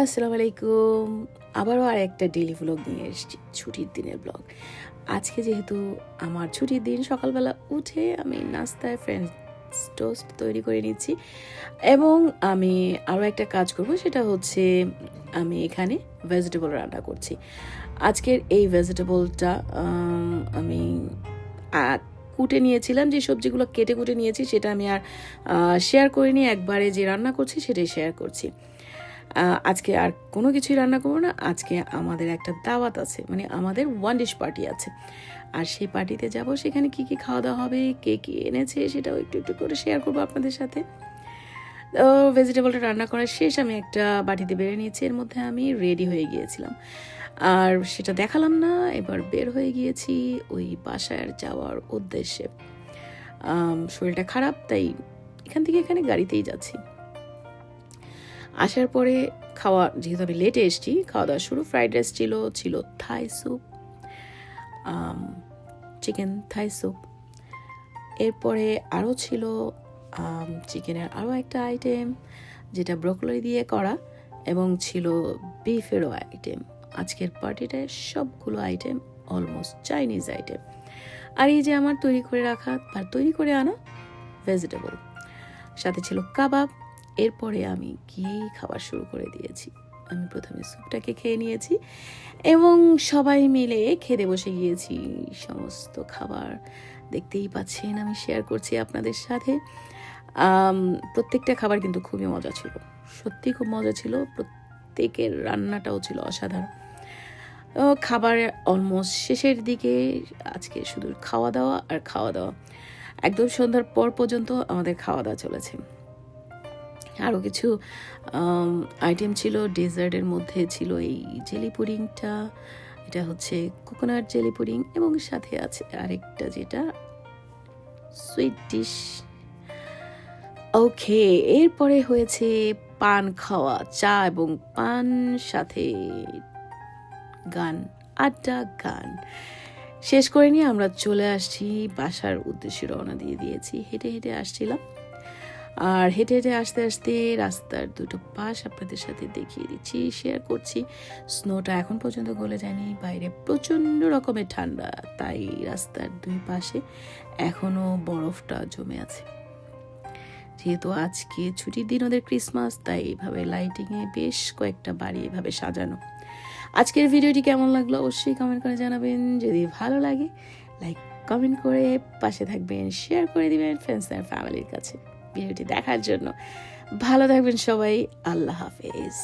আসসালামু আলাইকুম আবারও আর একটা ডেলি ব্লগ নিয়ে এসেছি, ছুটির দিনের ব্লগ আজকে যেহেতু আমার ছুটির দিন, সকালবেলা উঠে আমি নাস্তায় ফ্রেঞ্চ টোস্ট তৈরি করে নিচ্ছি এবং আমি আরও একটা কাজ করব, সেটা হচ্ছে আমি এখানে ভেজিটেবল রান্না করছি। আজকের এই ভেজিটেবলটা আমি কুটে নিয়েছিলাম, যে সবজিগুলো কেটে কুটে নিয়েছি, সেটা আমি আর শেয়ার করিনি। একবারে যে রান্না করছি, সেটাই শেয়ার করছি। আজকে আর কোনো কিছুই রান্না করব না। আজকে আমাদের একটা দাওয়াত আছে মানে আমাদের ওয়ান ডিশ পার্টি আছে। আর সেই পার্টিতে যাব, সেখানে কি কি খাওয়া দাওয়া হবে, কে কি এনেছে, সেটাও একটু একটু করে শেয়ার করব আপনাদের সাথে। তো ভেজিটেবলটা রান্না করার শেষ, আমি একটা বাটিতে বেড়ে নিয়েছি, এর মধ্যে আমি রেডি হয়ে গিয়েছিলাম। আর সেটা দেখালাম না, এবার বের হয়ে গিয়েছি ওই বাসায় যাওয়ার উদ্দেশ্যে। শরীরটা খারাপ, তাই এখান থেকে এখানে গাড়িতেই যাচ্ছি। আসার পরে খাওয়া, যেহেতু আমি লেটে এসেছি খাওয়া দাওয়া শুরু ফ্রাইড রাইস ছিল ছিল Thai soup chicken Thai soup এরপরে আরও ছিল চিকেনের আরও একটা আইটেম যেটা ব্রোকলি দিয়ে করা, এবং ছিল বিফেরও আইটেম আজকের পার্টিটায় সবগুলো আইটেম অলমোস্ট চাইনিজ আইটেম আর এই যে আমার তৈরি করে রাখা, আর তৈরি করে আনা ভেজিটেবল সাথে ছিল কাবাব এরপরে আমি গিয়েই খাবার শুরু করে দিয়েছি। আমি প্রথমে স্যুপটাকে খেয়ে নিয়েছি এবং সবাই মিলে খেতে বসে গিয়েছি। সমস্ত খাবার দেখতেই পাচ্ছেন, আমি শেয়ার করছি আপনাদের সাথে। প্রত্যেকটা খাবার কিন্তু খুবই মজা ছিল। সত্যি খুব মজা ছিল। প্রত্যেকের রান্নাটাও ছিল অসাধারণ। খাবার অলমোস্ট শেষের দিকে, আজকে শুধু খাওয়া দাওয়া আর খাওয়া দাওয়া একদম সন্ধ্যার পর পর্যন্ত আমাদের খাওয়া দাওয়া চলেছে। আরও কিছু আইটেম ছিল। ডেজার্টের মধ্যে ছিল এই জেলি পুডিংটা এটা হচ্ছে কোকোনাট জেলি পুডিং এবং সাথে আছে আরেকটা যেটা সুইট ডিশ ওকে এরপরে হয়েছে পান খাওয়া, চা এবং পান, সাথে গান, আড্ডা, গান। শেষ করে নিয়ে আমরা চলে আসছি, বাসার উদ্দেশ্যে রওনা দিয়ে দিয়েছি। হেঁটে হেঁটে আসছিলাম। আর হেঁটে হেঁটে আসতে আসতে রাস্তার দুটো পাশ আপনাদের সাথে দেখিয়ে দিচ্ছি শেয়ার করছি। স্নোটা এখন পর্যন্ত গলে যায়নি, বাইরে প্রচণ্ড রকমের ঠান্ডা, তাই রাস্তার দুই পাশে এখনও বরফটা জমে আছে। যেহেতু আজকে ছুটির দিন ওদের ক্রিসমাস তাই এইভাবে লাইটিংয়ে বেশ কয়েকটা বাড়ি এভাবে সাজানো। আজকের ভিডিওটি কেমন লাগল অবশ্যই কমেন্ট করে জানাবেন। যদি ভালো লাগে লাইক কমেন্ট করে পাশে থাকবেন শেয়ার করে দিবেন ফ্রেন্ডস অ্যান্ড ফ্যামিলির কাছে। ভিডিওটি দেখার জন্য। ভালো থাকবেন সবাই। আল্লাহ হাফেজ।